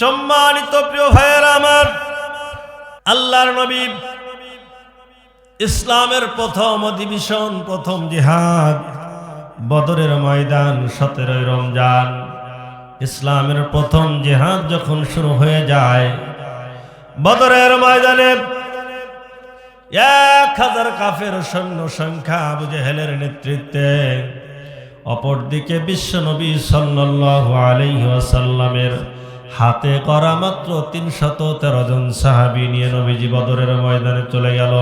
সম্মানিত প্রিয় ভাইয়ের আমার, আল্লাহর নবী ইসলামের প্রথম অধিবেশন, প্রথম জিহাদ, বদরের ময়দান, সতেরোই রমজান। ইসলামের প্রথম জিহাদ যখন শুরু হয়ে যায়, বদরের ময়দানে এক হাজার কাফের সৈন্য সংখ্যা আবু জেহেলের নেতৃত্বে, অপরদিকে বিশ্বনবী সাল্লাল্লাহু আলাইহি ওয়াসাল্লামের হাতে করা মাত্র তিনশত তেরো জন সাহাবি নিয়ে নবীজি বদরের ময়দানে চলে গেল।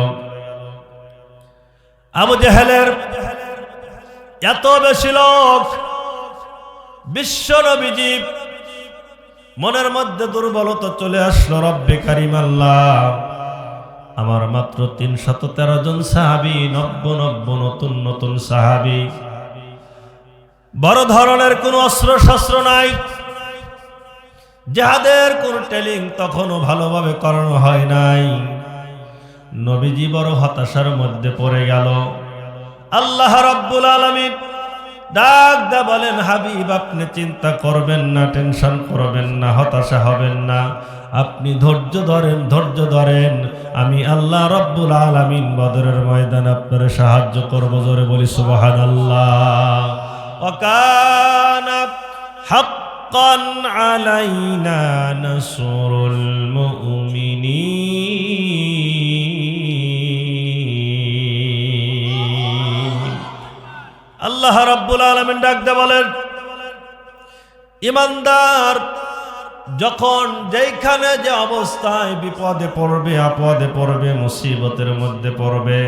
আবু জেহেলের এত বেশি লোক বিশ্ব নবীজি মনের মধ্যে দুর্বলতা চলে আসলো, রব্বে কারিম আল্লাহ। আমার মাত্র তিনশত তেরো জন সাহাবি, নব্য নব্য নতুন নতুন সাহাবি। বড় ধরনের কোন অস্ত্র শস্ত্র নাই। যাদের টেলিং তখনও ভালোভাবে করানো হয় নাই। নবীজি বড় হতাশার মধ্যে পড়ে গেল। আল্লাহ রব্বুল আলমিন ডাক দা বলেন, হাবিব, আপনি চিন্তা করবেন না, টেনশন করবেন না, হতাশা হবেন না। আপনি ধৈর্য ধরেন ধৈর্য ধরেন। আমি আল্লাহ রব্বুল আলমিন বদরের ময়দান আপনার সাহায্য করব জোরে বলি সুবাহ আল্লাহ অকান হাত حقا علينا نصر المؤمنين আল্লাহ রাব্বুল আলামিন ডাকতে বলেন ইমানদার যখন যেইখানে যে অবস্থায় বিপদে পড়বে আপদে পড়বে মুসিবতের মধ্যে পড়বে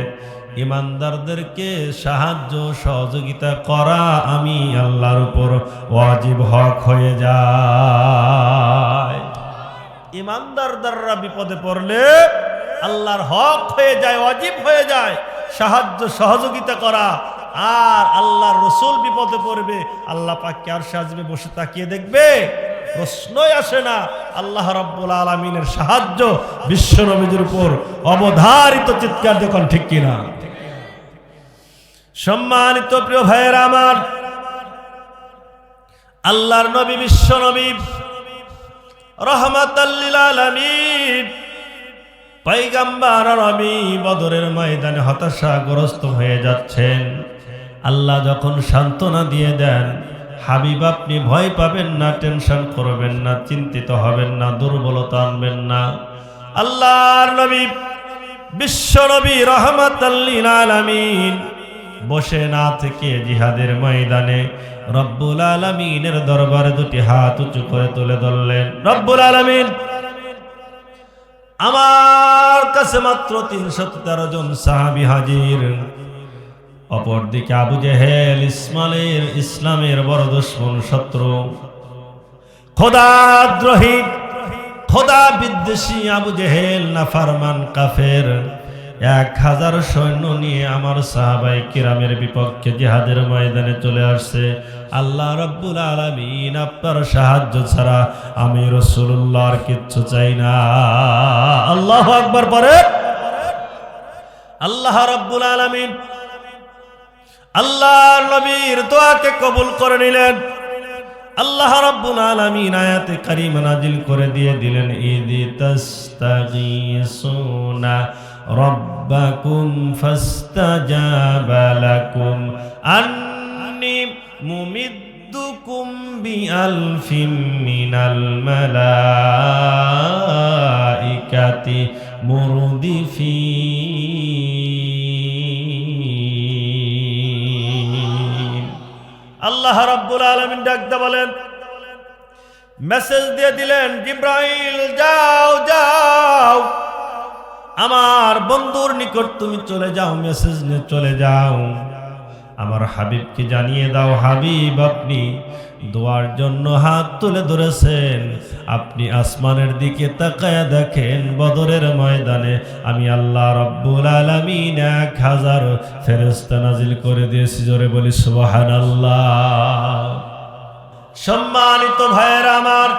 ইমানদারদেরকে সাহায্য সহযোগিতা করা আমি আল্লাহর উপর ওয়াজিব হক হয়ে যায়। ইমানদারদাররা বিপদে পড়লে আল্লাহর হক হয়ে যায় অজীব হয়ে যায়। সাহায্য সহযোগিতা করা আর আল্লাহর রসুল বিপদে পড়বে, আল্লাহ পাককে আর সাজবে বসে তাকিয়ে দেখবে, প্রশ্নই আসে না। আল্লাহ রব্বুল আলমিনের সাহায্য বিশ্ব নবীদের উপর অবধারিত চিৎকার দেখুন ঠিক কিনা। সম্মানিত প্রিয় ভাইয়ের আমার, আল্লাহর নবী, বিশ্ব নবী আলামিন পাইগাম্বার বদরের ময়দানে হতাশাগ্রস্ত হয়ে যাচ্ছেন। আল্লাহ যখন সান্ত্বনা দিয়ে দেন, হাবিব আপনি ভয় পাবেন না, টেনশন করবেন না, চিন্তিত হবেন না, দুর্বলতা আনবেন না। আল্লাহর নবী, বিশ্ব নবী রহমাতাল্লিল আলামিন বসে না থেকে জিহাদের ময়দানে রব্বুল আলমিনের দরবারে দুটি হাত উঁচু করে তুলে ধরলেন। রব্বুল আলমিন, আমার কাছে মাত্র তিনশত তেরো জন সাহাবি হাজির। অপরদিকে আবু জেহেল ইসমালের ইসলামের বড় দুশ্মন শত্রু। খোদাদ্রোহী খোদা বিদ্বেষী আবু জেহেল নাফারমান কাফের। এক হাজার সৈন্য নিয়ে আমার সাহাবাই কিরামের বিপক্ষে জিহাদের ময়দানে চলে আসছে। আল্লাহ রব্বুল আলমিন আপনার সাহায্য ছাড়া আমি রসুল্লাহর কিচ্ছু চাই না। আল্লাহ আকবর পরে আল্লাহ রব্বুল আলমিন আল্লাহ নবীর দোয়াকে কবুল করে নিলেন। আল্লাহ রাব্বুল আলামিন আয়াতে কারিমা নাজিল করে দিয়ে দিলেন, ইদি তাস্তাগীসুনা রাব্বাকুম ফাস্তাজাবা লাকুম আন্নি মুমিদ্দুকুম বিআলফিন মিনাল মালাইকাতি মুরদিফিন। আল্লাহ রাব্বুল আলামিন ডাকতে বলেন, মেসেজ দিয়ে দিলেন, জিব্রাইল, যাও যাও। আমার বন্ধুর নিকট তুমি চলে যাও মেসেজ নিয়ে চলে যাও। আমার হাবিবকে জানিয়ে দাও, হাবিব আপনি দোয়ার জন্য হাত তুলে ধরেছেন। আপনি আসমানের দিকে তাকায় দেখেন, বদরের ময়দানে আমি আল্লাহ রব্বুল আলমিন এক হাজার ফেরস্তা নাজিল করে দিয়েছি। জোরে বলি সুবাহান আল্লাহ সম্মানিত ভাইয়ের, আমার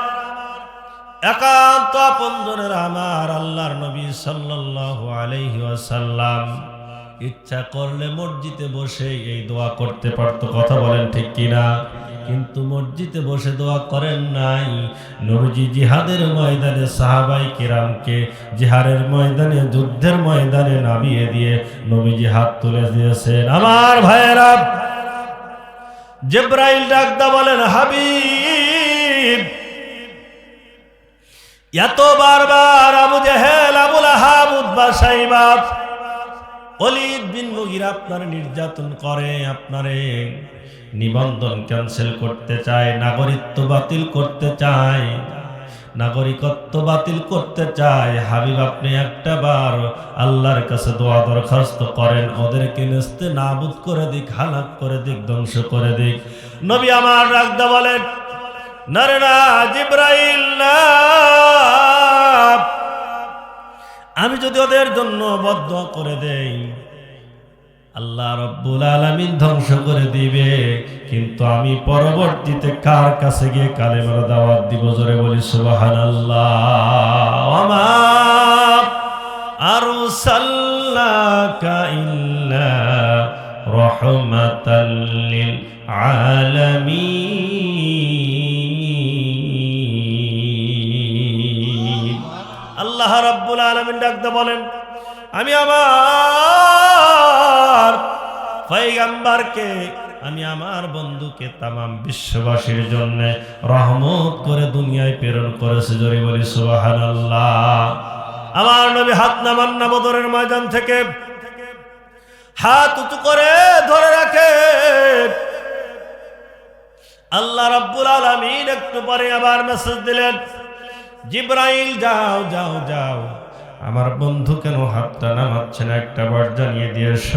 একান্ত আপনজনের আমার আল্লাহর নবী সাল্লাল্লাহু আলাইহি ওয়াসাল্লাম। ইচ্ছা করলে মসজিদে বসে এই দোয়া করতে পারতো, কথা বলেন ঠিক কিনা? কিন্তু মসজিদে বসে দোয়া করেন নাই। নবীজি জিহাদের ময়দানে সাহাবাই কিরামকে জিহারের ময়দানে, যুদ্ধের ময়দানে নামিয়ে দিয়ে নবীজি হাত তুলে দিয়েছেন। আমার ভাইয়েরা, জেব্রাইল ডাকদা বলেন, হাবিব এত বারবার আবু জেহেল আবুল আহাব উদ্বা সাইবাব অলিদ বিন মুগির আপনার নির্যাতন করে, আপনারে নিবন্ধন ক্যান্সেল করতে চায়, নাগরিকত্ব বাতিল করতে চায়, নাগরিকত্ব বাতিল করতে চায়। হাবিব, আপনি একটা বার আল্লাহর কাছে দোয়া দরখাস্ত করেন, ওদেরকে নেস্তে নাবুদ করে দিক হালাক করে দিক, ধ্বংস করে দিক। নবী আমার রাগদা বলেন আমি যদি ওদের জন্য বদ্ধ করে দেই, আল্লাহ রব্বুল আলামিন ধ্বংস করে দিবে। কিন্তু আমি পরবর্তীতে কার কাছে গিয়ে কালেমার দাওয়াত দিব? জোরে বলি, সুবহানাল্লাহ। আমা আরসালনাকা ইল্লা রাহমাতাল লিল আলামিন। আল্লাহ রাব্বুল আলামিন ডাকতে বলেন, আমি আমার পয়গাম্বারকে, আমি আমার বন্ধুকে তামাম বিশ্ববাসীর জন্য রহমত করে দুনিয়ায় প্রেরণ করেছে জরি বলি, সুবহানাল্লাহ। আমার নবী হাত নামান না বদরের ময়দান থেকে হাত উঁচু করে ধরে রাখে। আল্লাহ রাব্বুল আলামিন একটু পরে আবার মেসেজ দিলেন জিব্রাইল, যাও যাও যাও। আমার বন্ধু কেন হাতটা নামাচ্ছে না? একটা বার জানিয়ে দিয়েছ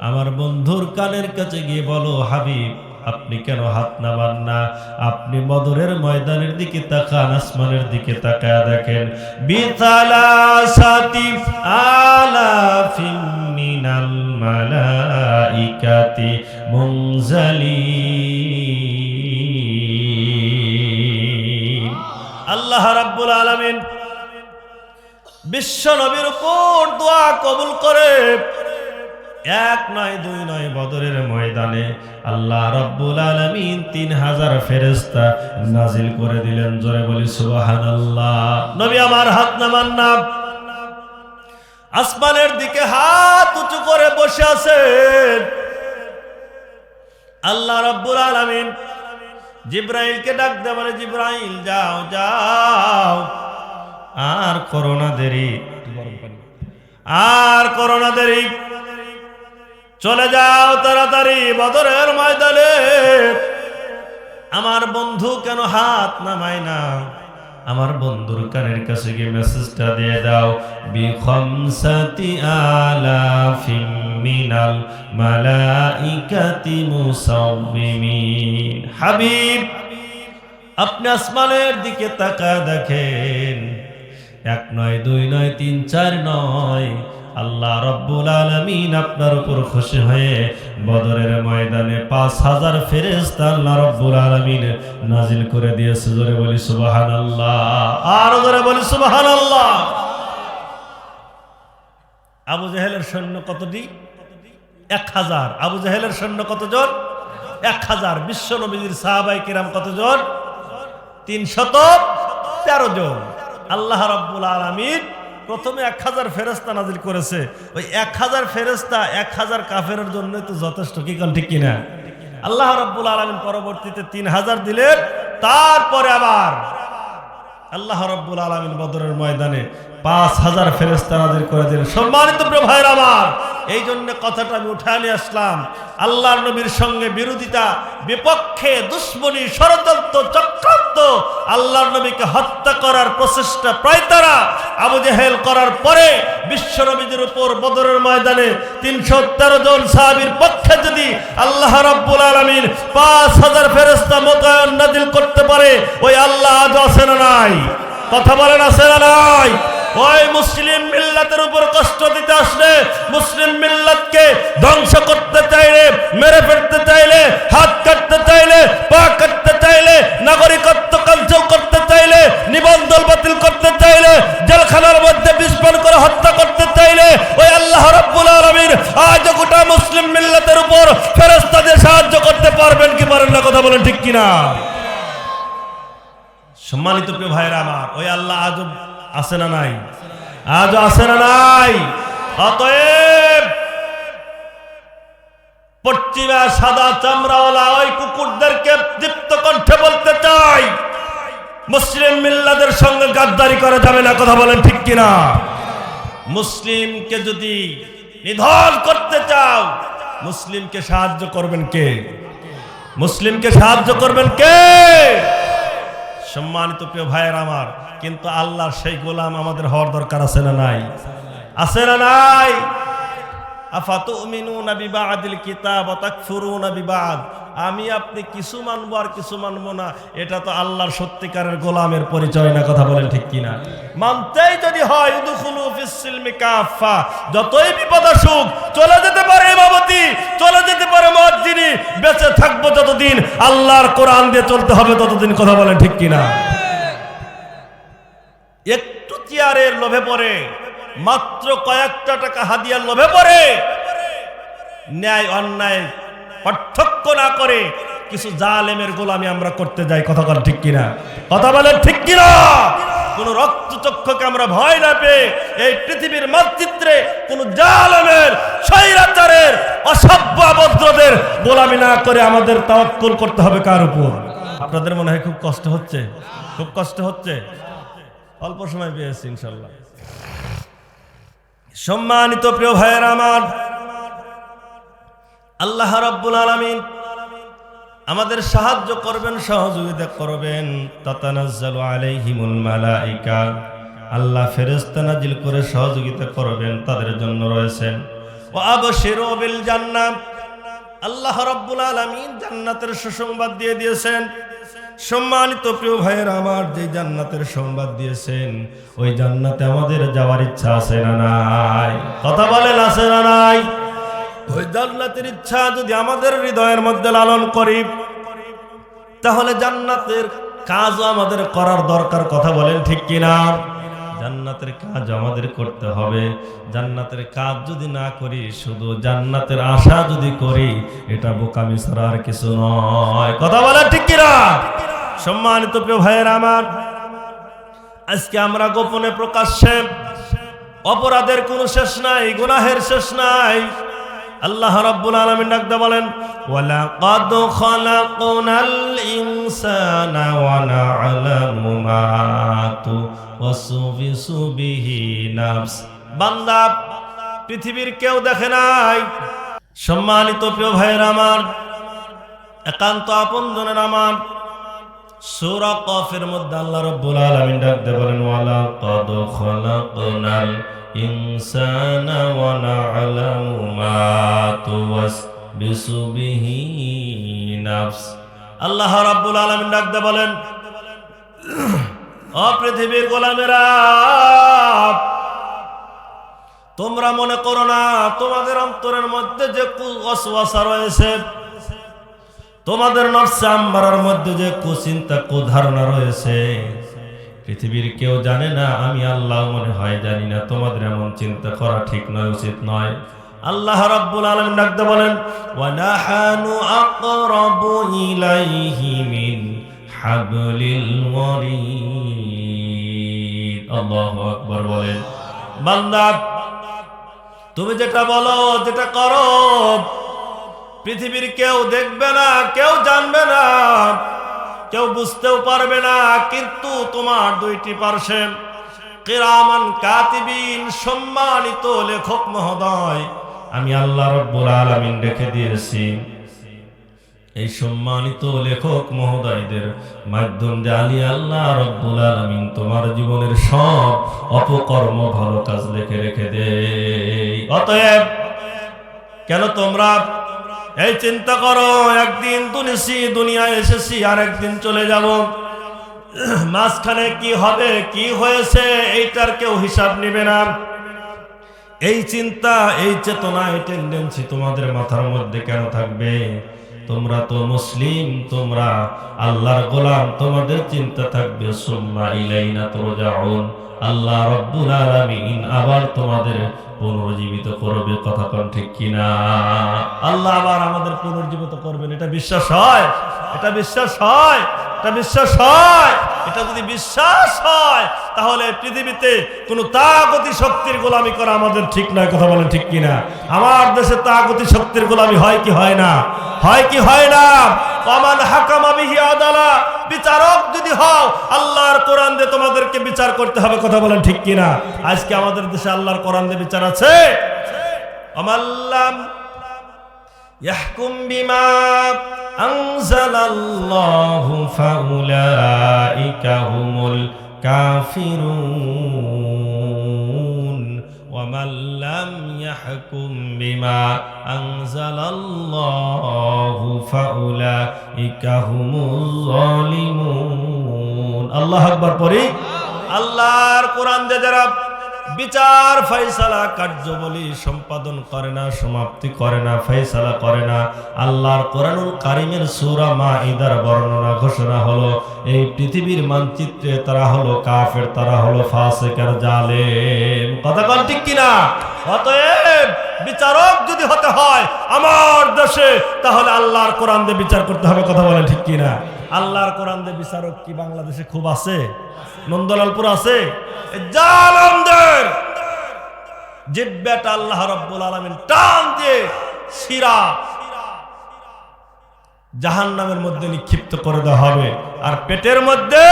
আমার বন্ধুর কানের কাছে গিয়ে বলো, হাবিব, আপনি কেন হাত নামান না? আপনি বদরের ময়দানের দিকে তাকান, আসমানের দিকে তাকায় দেখেন। বিতালাসাতি আলাফিম মিনাল মালাইকাতি মুনজালিন। আল্লাহ রাব্বুল আলামিন বিশ্ব নবীর উপর দোয়া কবুল করে এক নয়, দুই নয় বদরের ময়দানে আল্লাহ রব্বুল আলমিন তিন হাজার ফেরেস্তা নাজিল করে দিলেন। জোরে বলি সুবাহান আল্লাহ নবী আমার হাত নামান না। আসমানের দিকে হাত উঁচু করে বসে আছেন। আল্লাহ রব্বুল আলমিন জিব্রাইলকে ডাকতে পারে জিব্রাইল, যাও যাও। আর করোনা দেরি। আর করোনা দেরি। চলে যাও তাড়াতাড়ি বদরের ময়দানে। আমার বন্ধু কেন হাত নামায় না? আমার বন্ধুর কানের কাছে গিয়ে মেসেজটা দিয়ে দাও। বিখমসাতি আলাফিম মিনাল মালাইকাতি মুসাউমিমিন হাবিব, আপনি আসমানের দিকে তাকা দেখেন। এক নয়, দুই নয়, তিন চার নয় আল্লাহ রব্বুল আলমিন আপনার উপর খুশি হয়ে বদরের ময়দানে পাঁচ হাজার ফেরেস্তা আল্লাহ রব্বুল আলমিন নাজিল করে দিয়েছে। জোরে বলি সুবাহান আল্লাহ আর জোরে বলি সুবাহান আল্লাহ আবু জাহেলের সৈন্য কতটি এক হাজার। আবু জাহেলের সৈন্য কতজন এক হাজার। বিশ্ব নবীর সাহাবাই কিরাম কতজন তিনশত তেরো জন। আল্লাহ রাব্বুল আলমিন প্রথমে এক হাজার ফেরস্তা নাজিল করেছে। ওই এক হাজার ফেরস্তা এক হাজার কাফের জন্য তো যথেষ্ট, কি কাল ঠিক কিনা? আল্লাহ রব্বুল আলমিন পরবর্তীতে তিন হাজার দিলেন, তারপরে আবার আল্লাহ রব্বুল আলমিন বদরের ময়দানে পাঁচ হাজার ফেরেস্তা নাজির করে দিলেন। সম্মানিত ভাইয়ের আমার এই জন্য কথাটা আমি নিয়ে আসলাম। আল্লাহর নবীর সঙ্গে বিরোধিতা, বিপক্ষে দুশ্মনী, ষড়যন্ত্র, চক্রান্ত, আল্লাহর নবীকে হত্যা করার প্রচেষ্টা প্রায় তারা, আবু জেহেল করার পরে বিশ্ব নবীদের উপর বদরের ময়দানে তিনশো তেরো জন সাহাবির পক্ষে যদি আল্লাহ রব্বুল আলমিন পাঁচ হাজার ফেরেস্তা মোতায়েন নাজিল করতে পারে, ওই আল্লাহ আজ আছে না নাই? কথা বলেন, আছে না নাই? ওই মুসলিম মিল্লাতের উপর কষ্ট দিতে আসলে মুসলিম মিল্লাতকে ধ্বংস করতে চাইলে, মেরে ফেলতে চাইলে, হাত কাটতে চাইলে, পা কাটতে চাইলে, নাগরিকত্ব ক্যান্সেল করতে চাইলে, নিবন্ধন বাতিল করতে চাইলে, জেলখানার মধ্যে বিস্ফোরণ করে হত্যা করতে চাইলে, ওই আল্লাহ রাব্বুল আলামিন আজ গোটা মুসলিম মিল্লাতের উপর ফেরেশতাদের সাহায্য করতে পারবেন কি পারেন না কথা বলেন ঠিক কিনা? সম্মানিত প্রিয় ভাইরা আমার, ওই আল্লাহ আজও আছে না নাই? আজ আছে না নাই? অতএব পশ্চিমা সাদা চামড়াওয়ালা ওই কুকুরদেরকে দীপ্ত কণ্ঠে বলতে চাই। মুসলিম মিল্লাদের সঙ্গে গাদ্দারি করা যাবে না, কথা বলেন ঠিক কিনা? মুসলিমকে যদি নিধন করতে চাও, মুসলিমকে সাহায্য করবেন কে? মুসলিমকে সাহায্য করবেন কে? সম্মানিত প্রিয় ভাইয়ের আমার, কিন্তু আল্লাহর সেই গোলাম আমাদের হওয়ার দরকার আছে না নাই? আছে না নাই? আফাতুমিনুনা বিবাদিল কিতাব ওয়া তাকফুরুনা বিবাদ। আমি আপনি কিছু মানবো আর কিছু মানবো না, এটা তো আল্লাহর সত্যিকারের গোলামের পরিচয় না, কথা বলেন ঠিক কিনা? মানতেই যদি হয় কাফা যতই বিপদ আসুক, চলে যেতে পারে ইমামতি, চলে যেতে পারে মুয়াজ্জিনি, বেঁচে থাকব যতদিন, আল্লাহর কোরআন দিয়ে চলতে হবে ততদিন, কথা বলেন ঠিক কিনা? একটু চেয়ারের লোভে পড়ে, মাত্র কয়েকটা টাকা হাদিয়ার লোভে পড়ে, ন্যায় অন্যায় পার্থক্য না করে কিছু জালেমের গোলামি আমরা করতে যাই, কথা বলেন ঠিক কিনা? কথা বলেন ঠিক কিনা? কোন রক্তচক্ষকে আমরা ভয় না পেয়ে এই পৃথিবীর মানচিত্রে কোন জালেমের, স্বৈরাচারের, অসভ্য আবদ্রদের গোলামি না করে আমাদের তাওয়াক্কুল করতে হবে কার উপর? আপনাদের মনে হয় খুব কষ্ট হচ্ছে? খুব কষ্ট হচ্ছে? অল্প সময় পেয়েছি ইনশাল্লাহ। সম্মানিত প্রিয় ভাইয়ের আমার আল্লাহ রাব্বুল আলামিন আমাদের সাহায্য করবেন, সহযোগিতা করবেন। তাতানাজ্জালু আলাইহিমুল মালাইকা। আল্লাহ ফেরেশতা নাজিল করে সহযোগিতা করবেন, তাদের জন্য রয়েছেন ও আবশিরু বিল জান্নাত আল্লাহ রাব্বুল আলামিন জান্নাতের সুসংবাদ দিয়ে দিয়েছেন। সম্মানিত প্রিয় ভাইয়ের, আমার যে জান্নাতের সংবাদ দিয়েছেন, ওই জান্নাতে আমাদের যাওয়ার ইচ্ছা আছে না নাই? কথা বলেন, আছে না নাই? ওই জান্নাতের ইচ্ছা যদি আমাদের হৃদয়ের মধ্যে লালন করি, তাহলে জান্নাতের কাজও আমাদের করার দরকার, কথা বলেন ঠিক কিনা? জান্নাতের কাজ আমাদের করতে হবে। জান্নাতের কাজ যদি না করি, শুধু জান্নাতের আশা যদি করি, এটা বোকামি ছাড়া কিছু নয়। কথা বলে ঠিক কিনা? সম্মানিত প্রিয় ভাইয়ের আমার, আজকে আমরা গোপনে প্রকাশ্যে অপরাধের কোনো শেষ নাই, গুনাহের শেষ নাই। আল্লাহ রাব্বুল আলামিন ডাকতে বলেন, ওয়ালাকাদ খালাকনাল ইনসানা ওয়া না'লামু মা তুওয়াসবিসু বিহি নাফস। বান্দা, পৃথিবীর কেউ দেখে নাই। সম্মানিত প্রিয় ভাইয়ের আমার, একান্ত আপনজনের আমার সূরা কফের মধ্যে আল্লাহ রাব্বুল আলামিন ডাকতে বলেন, ওয়ালাকাদ খালাকনাল ইনসানা ওয়া না'লামু মা তুওয়াসবিসু বিহি নাফস। আল্লাহ রাব্বুল আলামিন ডাকতে বলেন ও পৃথিবীর গোলামেরা, তোমরা মনে করো না, তোমাদের অন্তরের মধ্যে যে ওয়াসওয়াসা রয়েছে তোমাদের নফসে আম্বারার মধ্যে যে কুচিন্তা, কুধারণা রয়েছে, পৃথিবীর কেউ জানে না, আমি আল্লাহ মনে হয় জানি না, তোমাদের এমন চিন্তা করা ঠিক নয়, উচিত নয়। আল্লাহ রাব্বুল আলামিন ডাকতে বলেন, ওয়া নাহানু আকরাবু ইলাইহি মিন হাবলিল ওয়ারিদ আল্লাহু আকবার বলেন। বান্দা, তুমি যেটা বলো, যেটা করো পৃথিবীর কেউ দেখবে না, কেউ জানবে না, কেউ বুঝতেও পারবে না, কিন্তু তোমার দুইটি পার্শ্বে কিরামান কাতিবিন সম্মানিত লেখক মহোদয়, আমি আল্লাহ রব্বুল আলামিন রেখে দিয়েছি। এই সম্মানিত লেখক মহোদয়দের মাধ্যম দিয়ে আলী আল্লাহ রব্বুল আলামিন তোমার জীবনের সব অপকর্ম ভালো কাজ লিখে রেখে দে অতএব, কেন তোমরা এই চিন্তা করো, একদিন তুলেছি দুনিয়ায় এসেছি আর একদিন চলে যাব। মাঝখানে কি হবে, কি হয়েছে, এইটার কেউ হিসাব নিবে না। এই চিন্তা, এই চেতনা, এই টেন্ডেন্সি তোমাদের মাথার মধ্যে কেন থাকবে? তোমরা তো মুসলিম, তোমরা আল্লাহর গোলাম, তোমাদের চিন্তা থাকবে, সুম্মা ইলাইনা তোরজাউন। আল্লাহ রব্বুল আলামিন আবার তোমাদের পুনর্জীবিত করবে, কথা কোন ঠিক কিনা? আল্লাহ আবার আমাদের পুনর্জীবিত করবেন, এটা বিশ্বাস হয়? এটা বিশ্বাস হয়? এটা বিশ্বাস হয়। এটা যদি বিশ্বাস হয়, তাহলে পৃথিবীতে কোনো তাগতি শক্তির গোলামি করা আমাদের ঠিক নয়, কথা বলেন ঠিক কিনা? আমার দেশে তাগতি শক্তির গোলামি হয় কি হয় না? হয় কি হয় না? অমান হাকামা বিহি আদালা, বিচারক যদি হও, আল্লাহর কোরআন দিয়ে তোমাদেরকে বিচার করতে হবে, কথা বলেন ঠিক কিনা? আজকে আমাদের দেশে আল্লাহর কোরআন দিয়ে বিচার আছে। অমাল্লাম يحكم بما أنزل الله فأولئك هم الكافرون ومن لم يحكم بما أنزل الله فأولئك هم الظالمون الله أكبر পড়ি আল্লাহর কোরআন দিয়ে যারা বিচার ফয়সালা কার্যবলী সম্পাদন করে না, সমাপ্তি করে না, ফয়সালা করে না। আল্লাহর কোরআনুল কারিমের সূরা মাইদার বর্ণনা ঘোষণা হলো, এই পৃথিবীর মানচিত্রে তারা হলো কাফের, তারা হলো ফাসিকের জালেম। কথা কোন ঠিক কিনা? অতএব বিচারক যদি হতে হয় আমার দেশে, তাহলে আল্লাহর কোরআন দিয়ে বিচার করতে হবে, কথা বলেন ঠিক কিনা? আল্লাহর কোরআন দিয়ে বিচারক কি বাংলাদেশে খুব আছে? নন্দলালপুর আছে? জিব্বাটা আল্লাহ রব্বুল আলামিন টান দিয়ে শিরা জাহান নামের মধ্যে নিক্ষিপ্ত করে দেওয়া হবে। আর পেটের মধ্যে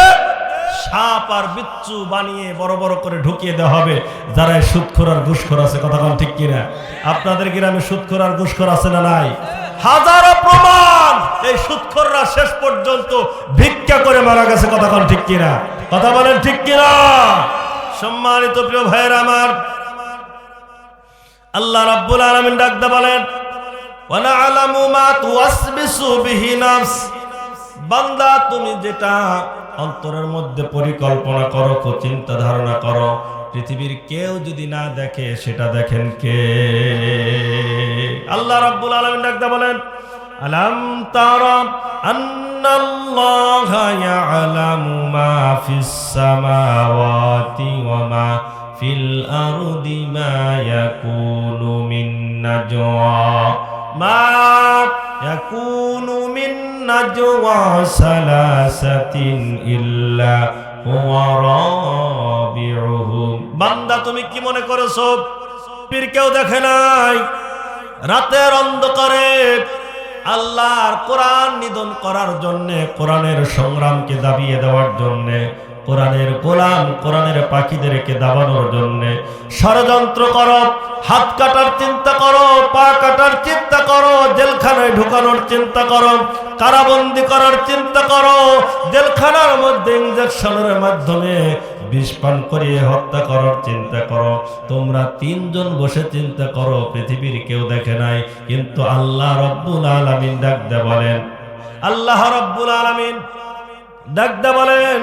সাপ আর বিচ্ছু বানিয়ে বড় বড় করে ঢুকিয়ে দেওয়া হবে। যারা সুৎখোর আর আছে, কথা ঠিক কিনা? আপনাদের গ্রামে সুৎখোর আর ঘুষখোর আছে না নাই? হাজারো প্রমাণ! এই সুৎখোররা শেষ পর্যন্ত ভিক্ষা করে মারা গেছে, কথা বল ঠিক কিনা? কথা বলেন ঠিক কিনা? সম্মানিত প্রিয় ভাইয়ের আমার, আল্লাহ রাব্বুল আলামিন ডাকতে বলেন ওয়ানালামু মা তুওয়াসবিসু বিহি নাফস। বান্দা, তুমি যেটা অন্তরের মধ্যে পরিকল্পনা করো, চিন্তা ধারণা করো, পৃথিবীর কেউ যদি না দেখে, সেটা দেখেন কে? আল্লাহ রাব্বুল আলামিন ডাকতে বলেন আলম তারাম আন্নাল্লাহা ইয়ালামু মা ফিস সামাওয়াতি ওয়া মা ফিল আরদি মা ইয়াকুনু মিন নাজওয়া। মা ইয়াকুনু মিন নাজওয়া সালাসাতিন ইল্লা হুয়া রাবিউহুম। বান্দা, তুমি কি মনে করছ? পীর কেউ দেখে নাই? রাতের অন্ধকারে আল্লাহর কোরআন নিধন করার জন্যে, কোরআনের সংগ্রামকে দাবিয়ে দেওয়ার জন্যে, কোরআনের গোলাম, কোরআনের পাখিদেরকে দাবানোর জন্য। ষড়যন্ত্র করো, হাত কাটার চিন্তা করো, পা কাটার চিন্তা করো, জেলখানায় ঢুকানোর চিন্তা করো, কারাবন্দি করার চিন্তা করো, জেলখানার মধ্যে ইঞ্জেকশনের মাধ্যমে বিষ করিয়ে হত্যা করার চিন্তা করো। তোমরা তিনজন বসে চিন্তা করো, পৃথিবীর কেউ দেখে নাই। কিন্তু আল্লাহ রব্বুল আলামিন ডাকতে বলেন, আল্লাহ রব্বুল আলামিন ডাকতে বলেন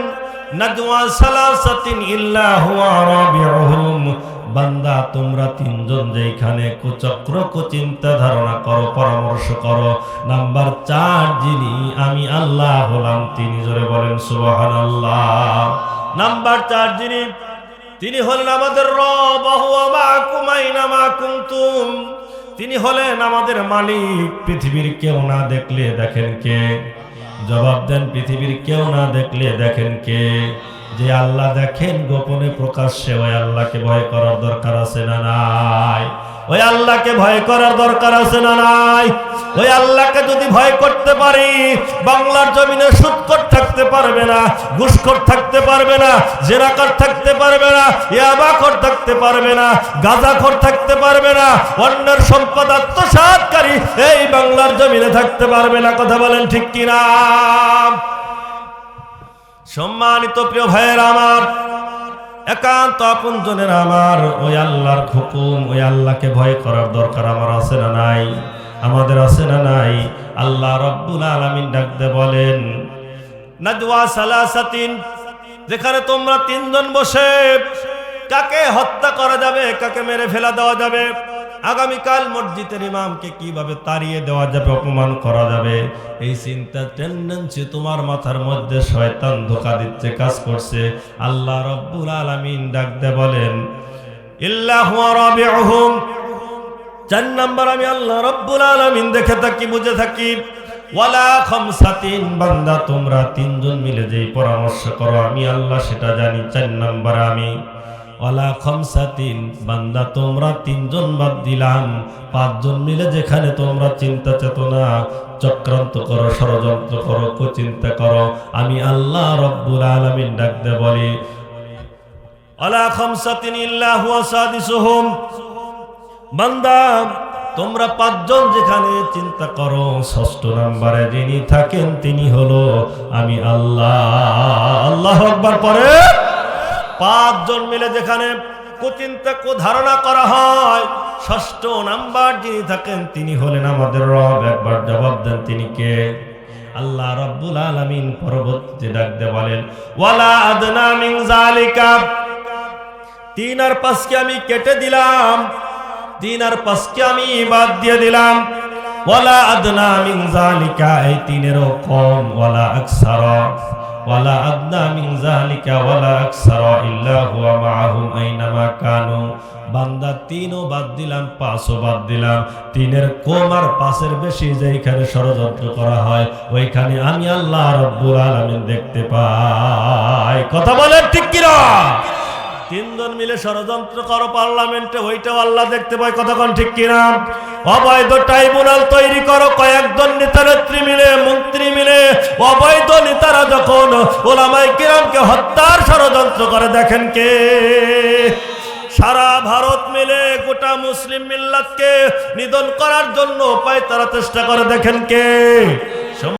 বান্দা, তোমরা তিনজন যেখানে কুচক্র কুচিন্তা ধারণা করো, পরামর্শ করো। নাম্বার চার, যিনি আমি আল্লাহ হলাম তিনি জোরে বলেন, সুবহানাল্লাহ। নাম্বার চার যিনি, তিনি হলেন আমাদের রব, হুয়া মাকুম আইনা মা তিনি হলেন আমাদের মালিক, পৃথিবীর কেউ না দেখলে দেখেন কে? জবাব দেন, পৃথিবীর কেউ না দেখলে দেখেন কে? যে আল্লাহ দেখেন, গোপনে প্রকাশ্যে ওই আল্লাহকে ভয় করার দরকার আছে না নাই? ওই আল্লাহকে ভয় করার দরকার আছে না নাই? ওই আল্লাহকে যদি ভয় করতে পারি, বাংলার জমিনে সুৎকর থাকতে পারবে না, ঘুষখোর থাকতে পারবে না, জেরাকর থাকতে পারবে না, ইয়াবাখর থাকতে পারবে না, গাঁজাখর থাকতে পারবে না, অন্যের সম্পদ আত্মসাৎকারী এই বাংলার জমিনে থাকতে পারবে না, কথা বলেন ঠিক কিনা সম্মানিত প্রিয় ভাইয়ের আমার একান্ত আপন জনের আমার। ওই আল্লাহর হুকুম, ওই আল্লাহকে ভয় করার দরকার আমার আছে না নাই? আমাদের আছে না নাই? আল্লাহ রব্বুল আলামিন ডাকতে বলেন, নাজওয়া সালাসাতিন, যেখানে তোমরা তিনজন বসে, কাকে হত্যা করা যাবে, কাকে মেরে ফেলা দেওয়া যাবে? আগামীকাল মসজিদের ইমামকে কীভাবে তাড়িয়ে দেওয়া যাবে, অপমান করা যাবে? এই চিন্তা টেন্ডেন্সি তোমার মাথার মধ্যে শয়তান ধোকা দিচ্ছে, কাজ করছে। আল্লাহ রব্বুল আলামিন ডাক দে বলেন, ইল্লাহু রাবিউহুম। চার নাম্বার, আমি আল্লাহ রব্বুল আলামিন দেখে থাকি, বুঝে থাকি। ওয়ালা খামসাতিন, বান্দা, তোমরা তিনজন মিলে যেই পরামর্শ করো, আমি আল্লাহ সেটা জানি। চার নাম্বার, আমি ওয়ালা খামসাতিন, বান্দা, তোমরা তিনজন বাদ দিলাম। পাঁচজন মিলে যেখানে তোমরা চিন্তা চেতনা, চক্রান্ত করো, ষড়যন্ত্র করো, কুচিন্তা করো, আমি আল্লাহ রব্বুল আলামিন ডাকতে বলি। ওয়ালা খামসাতিন ইল্লা হুয়া সাদিসুহুম। বান্দা, তোমরা পাঁচজন যেখানে চিন্তা করো, ষষ্ঠ নাম্বারে যিনি থাকেন তিনি হলো আমি আল্লাহ। আল্লাহ একবার পরে পাঁচজন মিলে যেখানে কুচিন্তা কু ধারণা করা হয়, ষষ্ঠ নাম্বার যিনি থাকেন তিনি হলেন আমাদের রব। একবার জবাব দেন তিনি কে? আল্লাহ রব্বুল আলামিন পরবর্তীতে ডাকতে বলেন, ওয়ালা আদনা মিন জালিকা তিন আর পাঁচকে আমি কেটে দিলাম, তিন আর পাঁচকে আমি বাদ দিয়ে দিলাম। ওয়ালা আদনা মিন জালিকা এই তিনেরও কম, ওয়ালা আকসারা। ওয়ালা আদনা বান্দা তিনও বাদ দিলাম, পাঁচও বাদ দিলাম। তিনের কম আর পাঁচের বেশি যেখানে ষড়যন্ত্র করা হয়, ওইখানে আমি আল্লাহ রব্বুল আলামিন দেখতে পাই। কথা বলেন ঠিক কিনা? তিনজন মিলে ষড়যন্ত্র করো পার্লামেন্টে, ওইটাও আল্লাহ দেখতে পায়, কতক্ষণ ঠিক কিনা? অবৈধ ট্রাইব্যুনাল তৈরি করো, কয়েকজন নেতা নেত্রী মিলে, মন্ত্রী মিলে, অবৈধ নেতারা যখন ওলামাই কিরামকে হত্যার ষড়যন্ত্র করে, দেখেন কে? সারা ভারত মিলে, গোটা মুসলিম মিল্লাতকে নিধন করার জন্য উপায় তারা চেষ্টা করে, দেখেন কে?